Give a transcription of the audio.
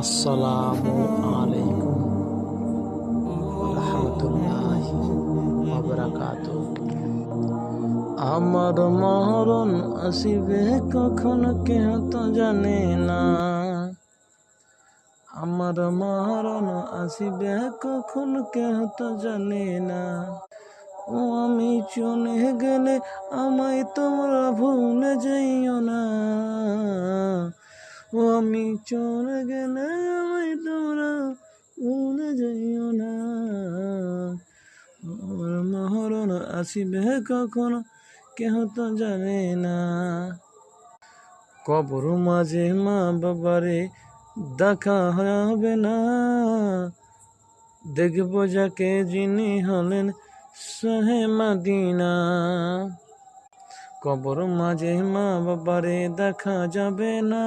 আসসালামু আলাইকুম রহমতুল্লাহ বাবরাকাত আমার মরণ আসিবে কখন কেহ তো জানে না। আমার মরণ আসিবে কখন কেহ তো জানে না। ও আমি চলে গেলে আমায় তোমরা ভুলে ও আমি চলে গেলে আমায় তোমরা ভুলে যাইও না। আমার মহরণ আসিবে কখন, কেহ তো জানে না। কবর মাঝে মা বাবারে দেখা হবে না। দেখব যাকে যিনি হলেন সহে মাদিনা। কবর মাঝে মা বাবারে দেখা যাবে না।